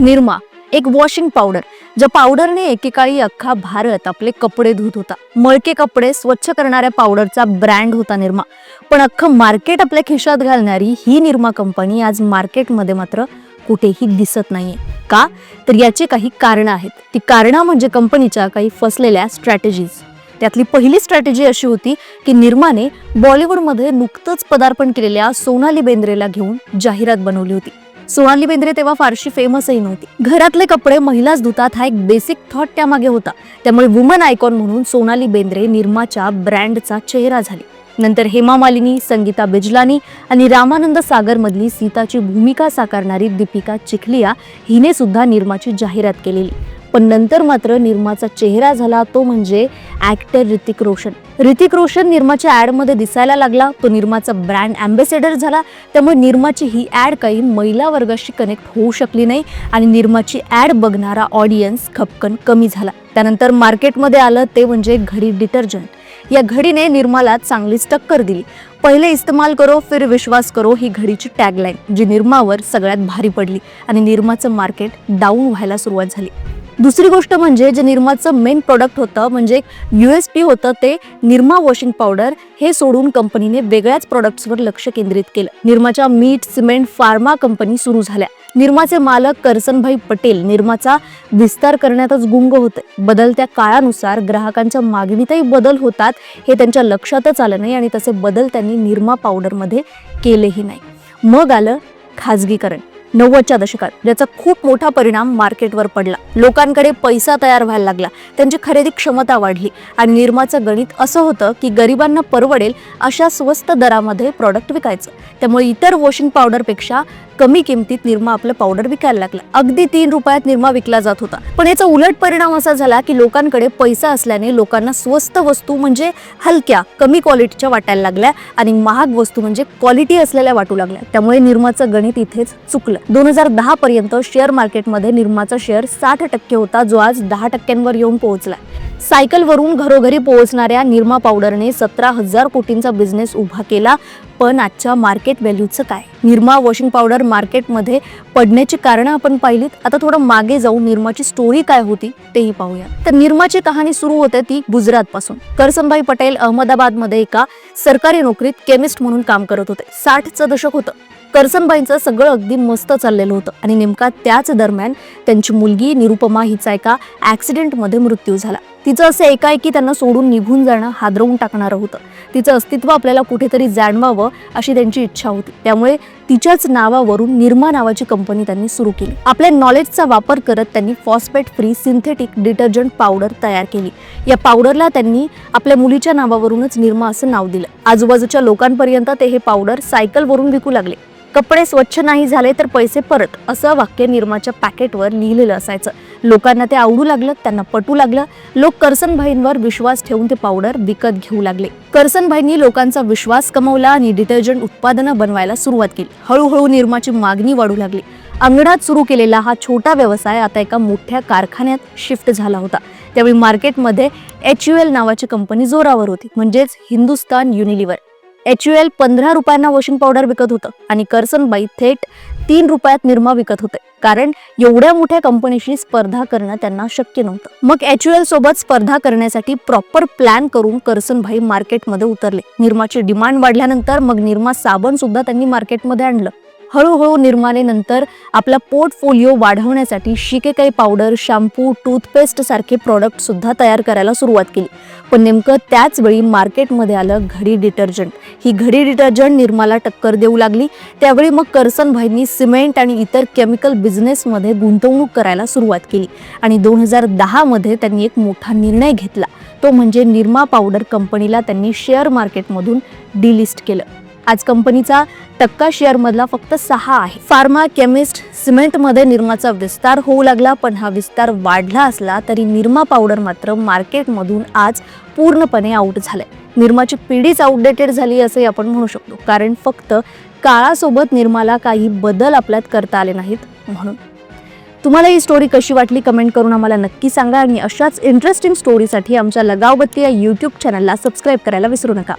निरमा एक washing powder ज्या पावडरने एकेकाळी अख्खा भारत आपले कपडे धुत होता. मळके कपडे स्वच्छ करणाऱ्या पावडरचा ब्रँड होता निरमा. पण अख्खं मार्केट आपल्या खिशात घालणारी ही निरमा कंपनी आज मार्केटमध्ये मात्र कुठेही दिसत नाहीये. का? तर याची काही कारणं आहेत. ती कारणं म्हणजे कंपनीच्या काही फसलेल्या स्ट्रॅटेजीज त्यातली पहिली स्ट्रॅटेजी अशी होती की निर्माने बॉलिवूडमध्ये नुकतंच पदार्पण केलेल्या सोनाली बेंद्रेला घेऊन जाहिरात बनवली होती. सोनाली बेंद्रे तेव्हा फारशी फेमसही नव्हती. घरातले कपडे महिलाच धुतात हा एक बेसिक थॉट त्यामागे होता. त्यामुळे वुमन आयकॉन म्हणून सोनाली बेंद्रे निर्माच्या ब्रँडचा चेहरा झाली. नंतर हेमा मालिनी संगीता बिजलानी आणि रामानंद सागरमधली सीताची भूमिका साकारणारी दीपिका चिखलिया हिने सुद्धा निर्माची जाहिरात केलेली. पण नंतर मात्र निर्माचा चेहरा झाला तो म्हणजे ॲक्टर ऋतिक रोशन. ऋतिक रोशन निर्माच्या ॲडमध्ये दिसायला लागला. तो निर्माचा ब्रँड ॲम्बेसेडर झाला. त्यामुळे निर्माची ही ॲड काही महिला वर्गाशी कनेक्ट होऊ शकली नाही आणि निर्माची ॲड बघणारा ऑडियन्स खपकन कमी झाला. त्यानंतर मार्केटमध्ये आलं ते म्हणजे घडी डिटर्जंट. या घडीने निर्माला चांगलीच टक्कर दिली. पहिले इस्तेमाल करो फिर विश्वास करो ही घडीची टॅगलाईन जी निर्मावर सगळ्यात भारी पडली आणि निर्माचं मार्केट डाऊन व्हायला सुरुवात झाली. दुसरी गोष्ट म्हणजे जे निर्माचं मेन प्रोडक्ट होतं म्हणजे यू एस पी होतं ते निर्मा वॉशिंग पावडर हे सोडून कंपनीने वेगळ्याच प्रोडक्ट्सवर लक्ष केंद्रित केलं. निर्माच्या मीठ सिमेंट फार्मा कंपनी सुरू झाल्या. निर्माचे मालक करसनभाई पटेल निर्माचा विस्तार करण्यातच गुंग होते. बदलत्या काळानुसार ग्राहकांच्या मागणीतही बदल होतात हे त्यांच्या लक्षातच आलं नाही आणि तसे बदल त्यांनी निर्मा पावडरमध्ये केलेही नाही. मग आलं खाजगीकरण. नव्वदच्या दशकात ज्याचा खूप मोठा परिणाम मार्केटवर पडला. लोकांकडे पैसा तयार व्हायला लागला. त्यांची खरेदी क्षमता वाढली. आणि निर्माचं गणित असं होतं की गरिबांना परवडेल अशा स्वस्त दरामध्ये प्रॉडक्ट विकायचं. त्यामुळे इतर वॉशिंग पावडरपेक्षा कमी किमतीत निर्मा आपलं पावडर विकायला लागला. अगदी तीन रुपयात निर्मा विकला जात होता. पण याचा उलट परिणाम असा झाला की लोकांकडे पैसा असल्याने लोकांना स्वस्त वस्तू म्हणजे हलक्या कमी क्वालिटीच्या वाटायला लागल्या. आणि महाग वस्तू म्हणजे क्वालिटी असलेल्या वाटू लागल्या. त्यामुळे निर्माचं गणित इथेच चुकलं. दोन हजार दहा पर्यंत शेअर मार्केटमध्ये निर्माचा शेअर साठ टक्के होता जो आज दहा टक्क्यांवर येऊन पोहोचला सायकलवरून घरोघरी पोहोचणाऱ्या निरमा पावडरने सतरा हजार कोटींचा बिझनेस उभा केला. पण आजच्या मार्केट व्हॅल्यूचं काय? निरमा वॉशिंग पावडर मार्केटमध्ये पडण्याची कारणं आपण पाहिलीत. आता थोडं मागे जाऊन निर्माची स्टोरी काय होती तेही पाहूया. तर निर्माची कहाणी सुरू होते ती गुजरात पासून करसनभाई पटेल अहमदाबादमध्ये एका सरकारी नोकरीत केमिस्ट म्हणून काम करत होते. साठचं दशक होतं. करसनबाईंचं सगळं अगदी मस्त चाललेलं होतं. आणि नेमका त्याच दरम्यान त्यांची मुलगी निरुपमा हिचा एका ॲक्सिडेंटमध्ये मृत्यू झाला. तिचं असं एकाएकी त्यांना सोडून निघून जाणं हादरवून टाकणारं होतं. तिचं अस्तित्व आपल्याला कुठेतरी जाणवावं अशी त्यांची इच्छा होती. त्यामुळे तिच्याच नावावरून निर्मा नावाची कंपनी त्यांनी सुरू केली. आपल्या नॉलेजचा वापर करत त्यांनी phosphate free synthetic detergent powder तयार केली. या पावडरला त्यांनी आपल्या मुलीच्या नावावरूनच निर्मा असं नाव दिलं. आजूबाजूच्या लोकांपर्यंत ते हे पावडर सायकलवरून विकू लागले. कपडे स्वच्छ नाही झाले तर पैसे परत असं वाक्य निर्माच्या पॅकेटवर लिहिलेलं असायचं. लोकांना ते आवडू लागलं त्यांना पटू लागलं. लोक करसनभाईंवर विश्वास ठेवून ते पावडर विकत घेऊ लागले. करसनभाईंनी लोकांचा विश्वास कमवला आणि डिटर्जंट उत्पादनं बनवायला सुरुवात केली. हळूहळू निर्माची मागणी वाढू लागली. अंगणात सुरू केलेला हा छोटा व्यवसाय आता एका मोठ्या कारखान्यात शिफ्ट झाला होता. त्यावेळी मार्केटमध्ये एच यू एल नावाची कंपनी जोरावर होती म्हणजेच Hindustan Unilever. H U L पंधरा रुपयांना वॉशिंग पावडर विकत होतं. आणि कर्सनबाई थेट तीन रुपयात निरमा विकत होते. कारण एवढ्या मोठ्या कंपनीशी स्पर्धा करणं त्यांना शक्य नव्हतं. मग एच यू एल सोबत स्पर्धा करण्यासाठी प्रॉपर प्लॅन करून करसनभाई मार्केटमध्ये उतरले. निरमाची डिमांड वाढल्यानंतर मग निरमा साबण सुद्धा त्यांनी मार्केटमध्ये आणलं. हळूहळू निर्मानेनंतर आपला पोर्टफोलिओ वाढवण्यासाठी शिकेकाई पावडर शॅम्पू टूथपेस्ट सारखे तयार करायला सुरुवात केली. पण नेमकं त्याच वेळी मार्केटमध्ये आलं घडी डिटर्जंट. ही घडी डिटर्जंट निर्माला टक्कर देऊ लागली. त्यावेळी मग करसनभाईंनी सिमेंट आणि इतर केमिकल बिझनेसमध्ये गुंतवणूक करायला सुरुवात केली आणि दोन हजार दहामध्ये त्यांनी एक मोठा निर्णय घेतला. तो म्हणजे निर्मा पावडर कंपनीला त्यांनी शेअर मार्केटमधून डिलिस्ट केलं. आज कंपनीचा टक्का शेअर मधला फक्त सहा आहे. फार्मा केमिस्ट सिमेंटमध्ये निर्माचा विस्तार होऊ लागला पण हा विस्तार वाढला असला तरी निर्मा पावडर मात्र मार्केटमधून आज पूर्णपणे आउट झालंय. निर्माची पिढीच आउटडेटेड झाली असे आपण म्हणू शकतो. कारण फक्त काळासोबत निर्माला काही बदल आपल्यात करता आले नाहीत म्हणून. तुम्हाला ही स्टोरी कशी वाटली कमेंट करून आम्हाला नक्की सांगा आणि अशाच इंटरेस्टिंग स्टोरीसाठी आमच्या लगावबत्ती या यूट्यूब चॅनलला सबस्क्राईब करायला विसरू नका.